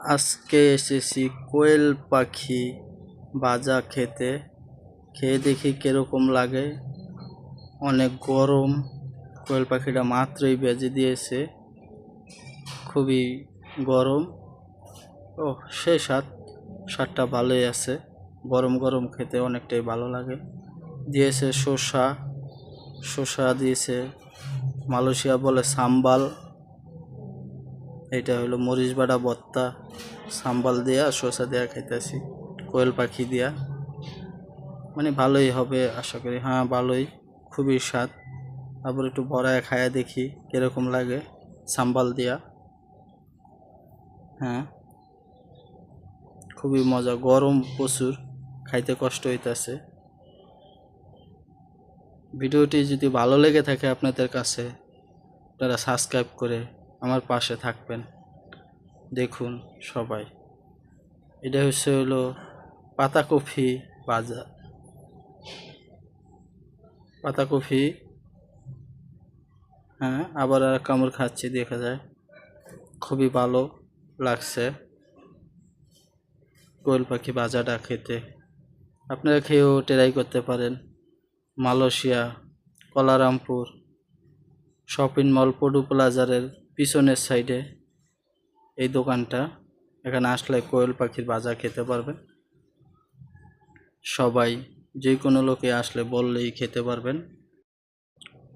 আজকে এসেছি কোয়েল পাখি বাজা খেতে। খেয়ে দেখি কীরকম লাগে। অনেক গরম। কোয়েল পাখিটা মাত্রই বেজে দিয়েছে। খুবই গরম। ও সেই স্বাদ। স্বাদটা ভালোই আছে। গরম গরম খেতে অনেকটাই ভালো লাগে। দিয়েছে শসা। শসা দিয়েছে মালয়েশিয়া বলে সাম্বাল। এটা হলো মরিচ বাটা বত্তা, সাম্বাল দিয়া, শসা দিয়া খাইতেছি, কোয়েল পাখি দিয়া। মানে ভালোই হবে আশা করি। হ্যাঁ ভালোই, খুবই স্বাদ। তারপর একটু বড়ায় খায়া দেখি কীরকম লাগে, সাম্বাল দিয়া। হ্যাঁ খুবই মজা, গরম প্রচুর, খাইতে কষ্ট হইতাছে। ভিডিওটি যদি ভালো লেগে থাকে আপনাদের কাছে, আপনারা সাবস্ক্রাইব করে আমার পাশে থাকবেন। দেখুন সবাই। এটা হচ্ছে হলো পাতাকপি ভাজা পাতাকপি হ্যাঁ আবার আর কামড় খাচ্ছি, দেখা যায়। খুবই ভালো লাগছে। কোয়েল পাখি ভাজাটা খেতে। আপনারা খেয়েও ট্রাই করতে পারেন। মালয়েশিয়া, কলারামপুর, শপিং মল পডু প্লাজারের পিছনের সাইডে এই দোকানটা। এখানে আসলে কোয়েল পাখির ভাজা খেতে পারবেন। সবাই যে কোনো লোকে আসলে বললেই খেতে পারবেন।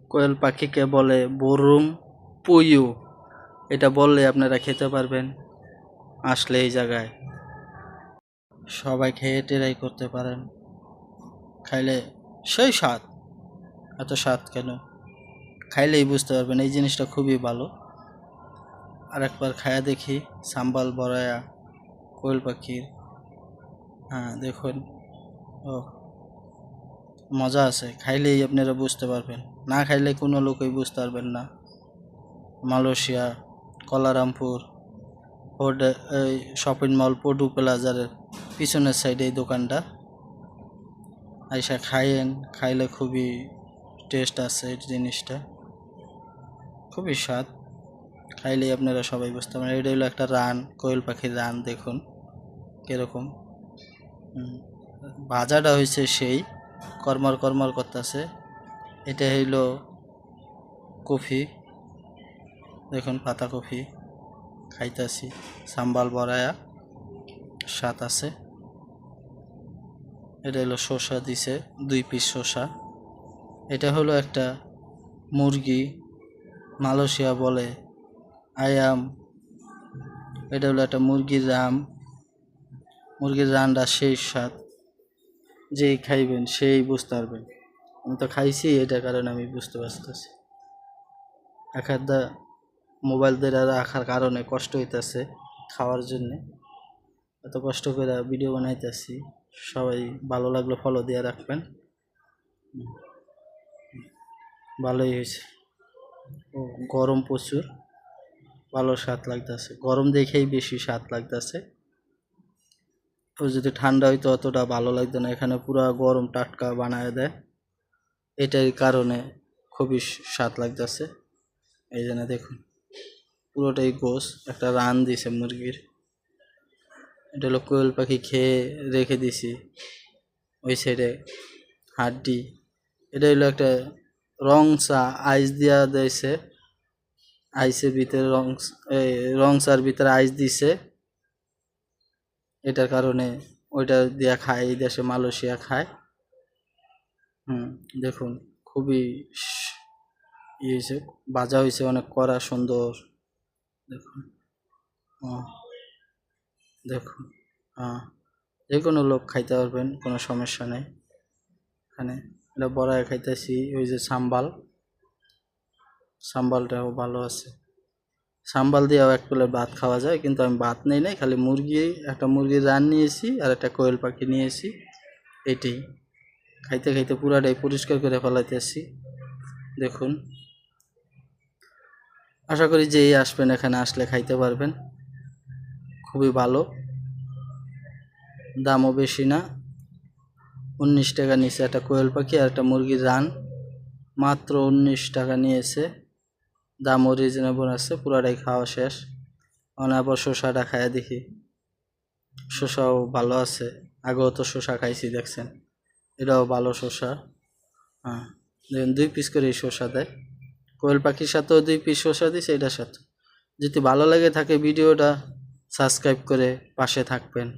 কোয়েল পাখিকে বলে বরুম পুয়ু। এটা বললে আপনারা খেতে পারবেন আসলে এই জায়গায়। সবাই খেয়ে টেরাই করতে পারেন। খাইলে সেই স্বাদ। এত স্বাদ কেন? খাইলেই বুঝতে পারবেন এই জিনিসটা খুবই ভালো। আর একবার খায়া দেখি, সাম্বাল বড়ায়া কোয়েল পাখির। হ্যাঁ দেখুন। ও মজা আছে। খাইলেই আপনারা বুঝতে পারবেন। না খাইলে কোনো লোকই বুঝতে পারবেন না। মালয়েশিয়া, কলারামপুর হোডে এই শপিং মল, পডু প্লাজারের পিছনের সাইডে এই দোকানটা। আইসা খাইয়েন খাইলে খুবই টেস্ট আছে এই জিনিসটা। খুবই স্বাদ। খাইলেই আপনারা সবাই বুঝতে পারেন এটা হলো একটা রান, কোয়েল পাখির রান, দেখুন কীরকম। ভাজাটা হয়েছে সেই কর্মর কর্মর করতেছে। এটা হইল কফি, দেখুন পাতা কফি খাইতাছি, সাম্বাল বড়ায়া, স্বাদ আছে। এটা হলো শসা দিছে, দুই পিস শসা। এটা হলো একটা মুরগি, মালয়েশিয়া বলে আয়াম এটা হলো একটা মুরগির রাম মুরগির রানটা সেই স্বাদ। যেই খাইবেন সেই বুঝতে পারবেন। আমি তো খাইছি এটা কারণে আমি বুঝতে পারতেছি। একাদা মোবাইল দিয়ে রাখার কারণে কষ্ট হইতাছে খাওয়ার জন্যে। এত কষ্ট করে ভিডিও বানাইতেছি, সবাই ভালো লাগল ফলো দিয়ে রাখবেন। ভালোই হয়েছে। ও, গরম প্রচুর। ভালো স্বাদ লাগতেছে। গরম দেখেই বেশি স্বাদ লাগতেছে। ও যদি ঠান্ডা হইতো অতটা ভালো লাগতো না। এখানে পুরা গরম টাটকা বানায় দেয়। এটার কারণে খুবই স্বাদ লাগতেছে। এই জন্য দেখুন, পুরোটাই গোস। একটা রান দিছে মুরগির। এটা হলো কোয়েল পাখি খেয়ে রেখে দিছি। ওই সাইডে হাড্ডি। এটা হলো একটা রং চা, আইস দিয়া দিয়েছে আইসের ভিতরে রং এই রং চার ভিতরে আইস দিছে। এটার কারণে ওইটা দিয়া খায়, এই দেশে মালয়েশিয়া খায়। হুম, দেখুন, খুবই স- ই হয়েছে, বাজা হয়েছে অনেক কড়া, সুন্দর। দেখুন ও দেখুন হ্যাঁ যে কোনো লোক খাইতে পারবেন, কোনো সমস্যা নেই। এখানে, এটা বড়ায় খাইতেছি, ওই যে সাম্বাল। সাম্বালটাও ভালো আছে। সাম্বাল দিয়েও এক প্লেট ভাত খাওয়া যায়, কিন্তু আমি ভাত নেই নাই, খালি মুরগি, একটা মুরগির রান নিয়েছি আর একটা কোয়েল পাখি নিয়েছি, এটাই। খাইতে খাইতে পুরাটাই পরিষ্কার করে ফেলাইতেছি। দেখুন। আশা করি যেই আসবেন এখানে আসলে খাইতে পারবেন। খুবই ভালো। দামও বেশি না। উনিশ টাকা নিয়েছে একটা কোয়েল পাখি আর একটা মুরগির রান। মাত্র উনিশ টাকা নিয়েছে। দামও রিজনেবল আছে, পুরাটাই খাওয়া শেষ। মানে আবার শসাটা খাইয়া দেখি, শসাও ভালো আছে। আগেও তো শসা খাইছি, দেখছেন? এটাও ভালো শসা। হ্যাঁ দেখেন দুই পিস করে এই শসা দেয়। কোয়েল পাখির সাথেও দুই পিস শসা দিছে, এটার সাথে। যদি ভালো লাগে থাকে ভিডিওটা সাবস্ক্রাইব করে পাশে থাকবেন।